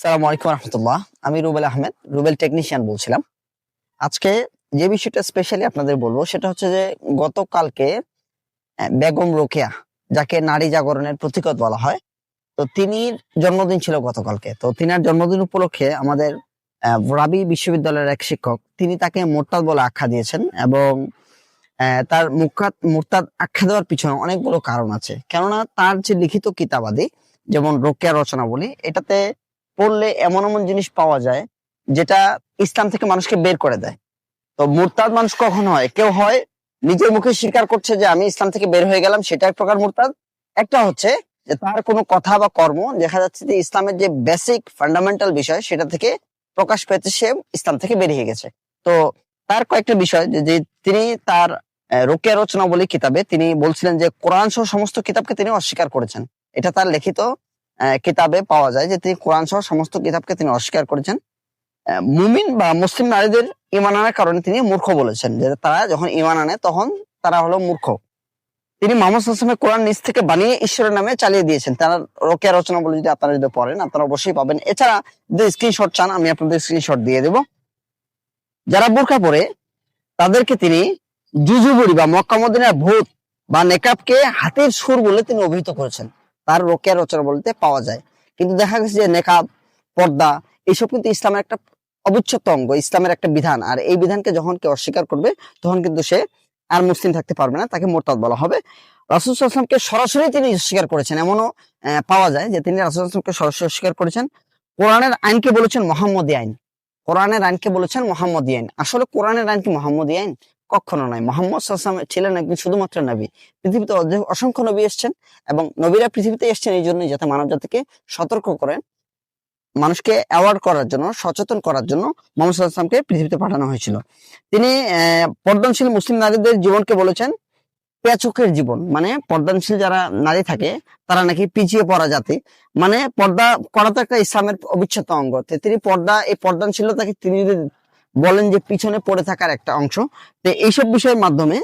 সালাম আলাইকুম রহমতুল্লাহ। আমি রুবেল আহমেদ, রুবেল টেকনিশিয়ান বলছিলাম। আজকে যে বিষয়টা স্পেশালি আপনাদের বলব, সেটা হচ্ছে যে গতকালকে বেগম রোকেয়া, যাকে নারী জাগরণের প্রতীকত বলা হয়, তো তিনি জন্মদিন ছিল গতকালকে। তো তিনার জন্মদিন উপলক্ষে আমাদের রাবি বিশ্ববিদ্যালয়ের এক শিক্ষক, তিনি তাকে মোরতাদ বলে আখ্যা দিয়েছেন এবং তার মুখাত, মোরতাদ আখ্যা দেওয়ার পিছনে অনেকগুলো কারণ আছে। কেননা তার যে লিখিত কিতাবাদি, যেমন রোকেয়া রচনা বলি এটাতে পড়লে এমন এমন জিনিস পাওয়া যায় যেটা ইসলাম থেকে মানুষকে বের করে দেয়। তো মুরতাদ মানুষ কখন হয়? কেউ হয়, নিজের মুখে স্বীকার করছে যে আমি ইসলাম থেকে বের হয়ে গেলাম সেটা এক প্রকার মুরতাদ। একটা হচ্ছে যে তার কোনো কথা বা কর্ম দেখা যাচ্ছে যে ইসলামের যে বেসিক ফান্ডামেন্টাল বিষয়, সেটা থেকে প্রকাশ পেয়েছে, সে ইসলাম থেকে বেরিয়ে গেছে। তো তার কয়েকটা বিষয়, যে তিনি তার রোকেয়া রচনা বলে কিতাবে তিনি বলছিলেন যে কোরআন সহ সমস্ত কিতাবকে তিনি অস্বীকার করেছেন। এটা তার লিখিত কিতাবে পাওয়া যায় যে তিনি কোরআন সহ সমস্ত কিতাবকে তিনি অস্বীকার করেছেন। মুমিন বা মুসলিম নারীদের ইমান আনার কারণে তিনি মূর্খ বলেছেন যে তারা যখন ইমান আনে তখন তারা হলো মূর্খ। তিনি মোহাম্মদ হাসমের কোরআন নিজ থেকে বানিয়ে ঈশ্বরের নামে চালিয়ে দিয়েছেন। তারা রোকেয়া রচনা বলে যদি আপনারা যদি পড়েন, আপনারা অবশ্যই পাবেন। এছাড়া যদি স্ক্রিনশট চান, আমি আপনাদের স্ক্রিনশট দিয়ে দেব। যারা বোরকা পরে, তাদেরকে তিনি জুজুবুরি বা মক্কা ভূত বা নেকাবকে হাতের সুর বলে তিনি অভিহিত করেছেন। তার রোকেয়া রচনা বলতে পাওয়া যায়। কিন্তু দেখা গেছে যে নেকাব পর্দা এইসব কিন্তু ইসলামের একটা অবিচ্ছেদ্য অঙ্গ, ইসলামের একটা বিধান। আর এই বিধানকে যখন কেউ অস্বীকার করবে, তখন কিন্তু সে আর মুসলিম থাকতে পারবে না, তাকে মোরতাদ বলা হবে। রাসুল আসলামকে সরাসরি তিনি অস্বীকার করেছেন। এমনও পাওয়া যায় যে তিনি রাসুল আসলামকে সরাসরি অস্বীকার করেছেন। কোরআনের আইনকে বলেছেন মোহাম্মদী আইন। কোরআনের আইনকে বলেছেন মোহাম্মদী আইন। আসলে কোরআনের আইন কি মোহাম্মদী আইন? কখনো নয়। মোহাম্মদ সাল্লাম ছিলেন একজন শুধুমাত্র নবী। পৃথিবীতে অসংখ্য নবী এসেছেন এবং নবীরা পৃথিবীতে এসেছেন এই জন্যই যাতে মানব জাতিকে সতর্ক করেন, মানুষকে অ্যাওয়ার্ড করার জন্য, সচেতন করার জন্য মোহাম্মদ সাল্লামকে পৃথিবীতে পাঠানো হয়েছিল। তিনি পর্দানশীল মুসলিম নারীদের জীবনকে বলেছেন পেচকের জীবন। মানে পর্দানশীল যারা নারী থাকে, তারা নাকি পিছিয়ে পড়া জাতি। মানে পর্দা করা তো একটা ইসলামের অবিচ্ছেদ্য অঙ্গ। তিনি পর্দা, এই পর্দানশীলতাকে তিনি যদি বলেন যে পিছনে পড়ে থাকার একটা অংশ। তো এইসব বিষয়ের মাধ্যমে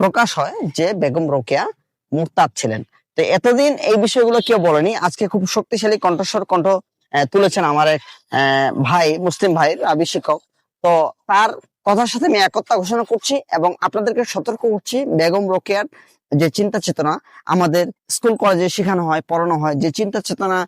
প্রকাশ হয় যে বেগম রোকেয়া মুরতাদ ছিলেন। তো এতদিন এই বিষয়গুলো কেউ বলেনি। আজকে খুব শক্তিশালী কণ্ঠস্বর কণ্ঠ তুলেছেন আমার এক ভাই, মুসলিম ভাই, রাবি শিক্ষক। তো তার কথার সাথে আমি একতা ঘোষণা করছি এবং আপনাদেরকে সতর্ক করছি, বেগম রোকেয়ার যে চিন্তা চেতনা আমাদের স্কুল কলেজে শেখানো হয়, পড়ানো হয়, যে চিন্তা চেতনা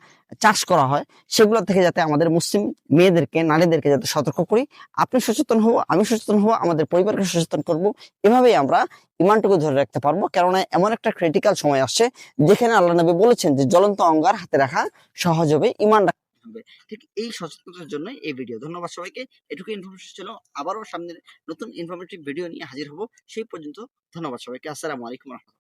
চাষ করা হয়, সেগুলো থেকে যাতে আমাদের মুসলিম মেয়েদেরকে, নারীদেরকে যাতে সতর্ক করি। আপনি সচেতন হব, আমি সচেতন হব, আমাদের পরিবারকে সচেতন করব। এভাবেই আমরা ইমানটুকু ধরে রাখতে পারব। কেননা এমন একটা ক্রিটিক্যাল সময় আসছে, যেখানে আল্লাহ নবী বলেছেন যে, জ্বলন্ত অঙ্গার হাতে রাখা সহজ হবে, ইমান হবে। ঠিক এই সচেতনতার জন্য এই ভিডিও ধন্যবাদ সবাইকে। এটুকু ইনফরমেশন ছিল। আবারও সামনে নতুন ইনফরমেটিভ ভিডিও নিয়ে হাজির হব। সেই পর্যন্ত ধন্যবাদ সবাইকে। আসসালামু আলাইকুম রহমতুল্লাহ।